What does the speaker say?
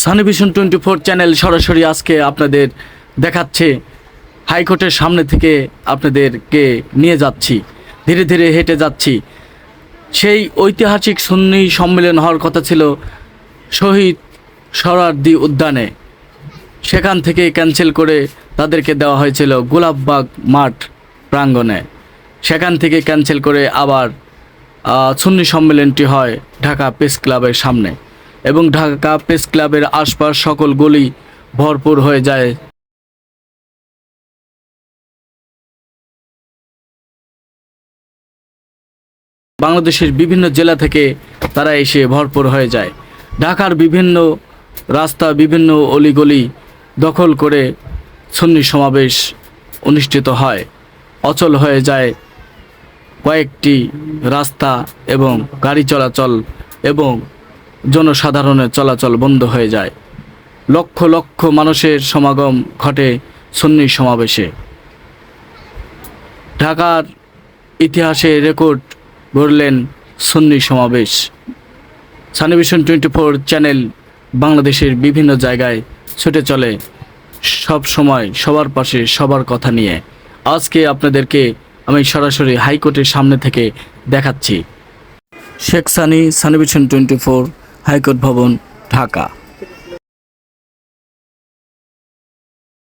সানিভিশন twenty four channel সরাসরি আজকে আপনাদের দেখাচ্ছে। হাইকোর্টের সামনে থেকে আপনাদেরকে নিয়ে যাচ্ছি। ধীরে ধীরে হেঁটে যাচ্ছি। সেই ঐতিহাসিক সুন্নি সম্মেলন হওয়ার কথা ছিল শহীদ সরার্দি উদ্যানে। সেখান থেকে ক্যান্সেল করে তাদেরকে দেওয়া হয়েছিল গোলাপবাগ মাঠ প্রাঙ্গণে। সেখান থেকে ক্যান্সেল করে আবার সুন্নি সম্মেলনটি হয় ঢাকা প্রেস ক্লাবের সামনে। এবং ঢাকা প্রেস ক্লাবের আশপাশ সকল গলি ভরপুর হয়ে যায়। বাংলাদেশের বিভিন্ন জেলা থেকে তারা এসে ভরপুর হয়ে যায়। ঢাকার বিভিন্ন রাস্তা, বিভিন্ন অলিগলি দখল করে সুন্নি সমাবেশ অনুষ্ঠিত হয়। অচল হয়ে যায় কয়েকটি রাস্তা এবং গাড়ি চলাচল এবং জনসাধারণের চলাচল বন্ধ হয়ে যায়। লক্ষ লক্ষ মানুষের সমাগম ঘটে সুন্নি সমাবেশে। ঢাকার ইতিহাসে রেকর্ড গড়লেন সুন্নি সমাবেশ। সানিভিশন টোয়েন্টি ফোর চ্যানেল বাংলাদেশের বিভিন্ন জায়গায় ছুটে চলে। সব সময় সবার পাশে সবার কথা নিয়ে। আজকে আপনাদেরকে আমি সরাসরি হাইকোর্টের সামনে থেকে দেখাচ্ছি। Sheikh Sunny, সানিভিশন twenty four high court ভবন ঢাকা।